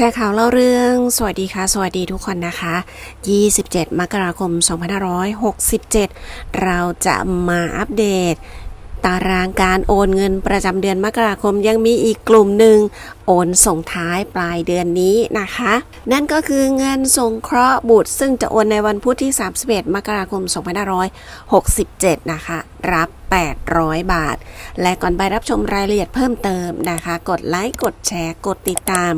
ชร์ข่าวเล่าเรื่อง สวัสดีค่ะ สวัสดีทุกคนนะคะ 27 มกราคม 2567 เราจะมาอัปเดต ตารางการโอนเงินประจำเดือนมกราคมยังมีอีกกลุ่มหนึ่งโอนส่งท้ายปลายเดือนนี้นะคะ นั่นก็คือเงินสงเคราะห์บุตร ซึ่งจะโอนในวันพุธที่ 31 มกราคม 2567 นะคะ รับ 800 บาท และก่อนไปรับชมรายละเอียดเพิ่มเติมนะคะ กดไลค์ กดแชร์ กดติดตาม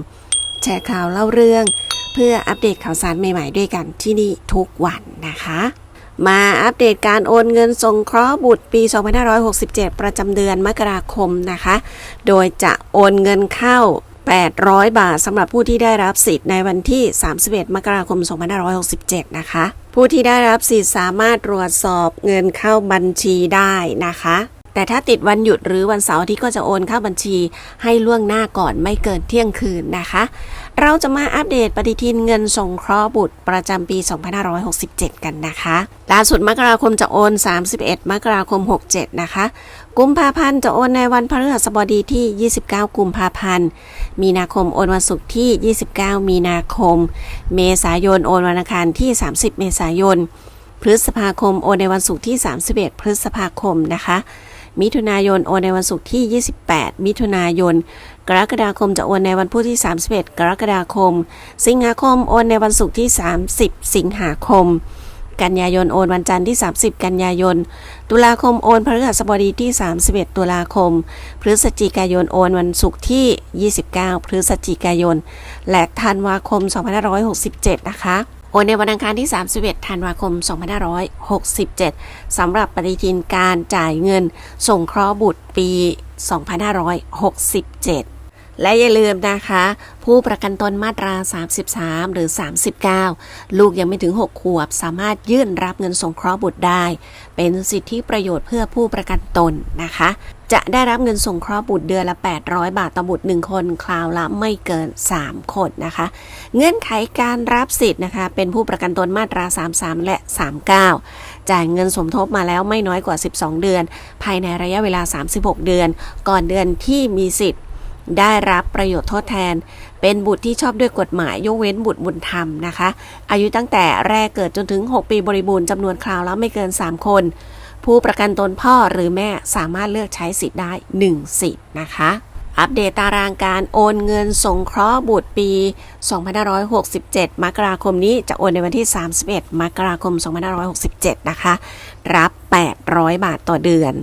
แชร์ข่าวเล่าเรื่อง เพื่ออัปเดตข่าวสารใหม่ๆด้วยกันที่นี่ทุกวันนะคะ มาอัปเดตการโอนเงินสงเคราะห์บุตรปี 2567 ประจำเดือนมกราคมนะคะ โดยจะโอนเงินเข้า 800 บาทสำหรับผู้ที่ได้รับสิทธิ์ในวันที่ 31 มกราคม 2567 นะคะ ผู้ที่ได้รับสิทธิ์สามารถตรวจสอบเงินเข้าบัญชีได้นะคะ แต่ถ้าติดวันหยุดหรือวันเสาร์ที่ก็จะโอนเข้าบัญชีให้ล่วงหน้าก่อนไม่เกินเที่ยงคืนนะคะ เราจะมาอัปเดตปฏิทินเงินสงเคราะห์บุตรประจำปี 2567 กันนะคะล่าสุดมกราคมจะโอน 31 มกราคม 67 นะคะ กุมภาพันธ์จะโอนในวันพฤหัสบดีที่ 29 กุมภาพันธ์ มีนาคมโอนวันศุกร์ที่ 29 มีนาคม เมษายนโอนวันอังคารที่ 30 เมษายน พฤษภาคมโอนในวันศุกร์ที่ 31 พฤษภาคมนะคะ มิถุนายนโอนในวันศุกร์ที่ 28 มิถุนายน กรกฎาคมจะโอนในวันพุธที่ 31 กรกฎาคม สิงหาคมโอนในวันศุกร์ที่ 30 สิงหาคม กันยายนโอนวันจันทร์ที่ 30 กันยายน ตุลาคมโอนพฤหัสบดีที่ 31 ตุลาคม พฤศจิกายนโอนวันศุกร์ที่ 29 พฤศจิกายน และธันวาคม 2567 นะคะ โอนในวันอังคารที่ 31 ธันวาคม 2567 สำหรับปฏิทินการจ่ายเงินส่งเคราะห์บุตรปี 2567 และอย่าลืมนะคะ ผู้ประกันตนมาตรา 33 หรือ 39 ลูกยังไม่ถึง 6 ขวบ สามารถยื่นรับเงินสงเคราะห์บุตรได้ เป็นสิทธิประโยชน์เพื่อผู้ประกันตนนะคะ จะได้รับเงินสงเคราะห์บุตรเดือนละ 800 บาทต่อบุตร 1 คน คราวละไม่เกิน 3 คนนะคะ เงื่อนไขการรับสิทธิ์นะคะ เป็นผู้ประกันตนมาตรา 33 และ 39 จ่ายเงินสมทบมาแล้วไม่น้อยกว่า 12 เดือน ภายในระยะเวลา 36 เดือน ก่อนเดือนที่มีสิทธิ์ ได้รับประโยชน์ทดแทน เป็นบุตรที่ชอบด้วยกฎหมายยกเว้นบุตรบุญธรรมนะคะ อายุตั้งแต่แรกเกิดจนถึง 6 ปีบริบูรณ์จำนวนคราวแล้วไม่เกิน 3 คน ผู้ประกันตนพ่อหรือแม่สามารถเลือกใช้สิทธิ์ได้ 1 สิทธิ์นะคะอัปเดตตารางการโอนเงินสงเคราะห์บุตรปี 2567 มกราคมนี้จะโอนในวันที่ 31 มกราคม 2567 นะคะ รับ 800 บาทต่อเดือน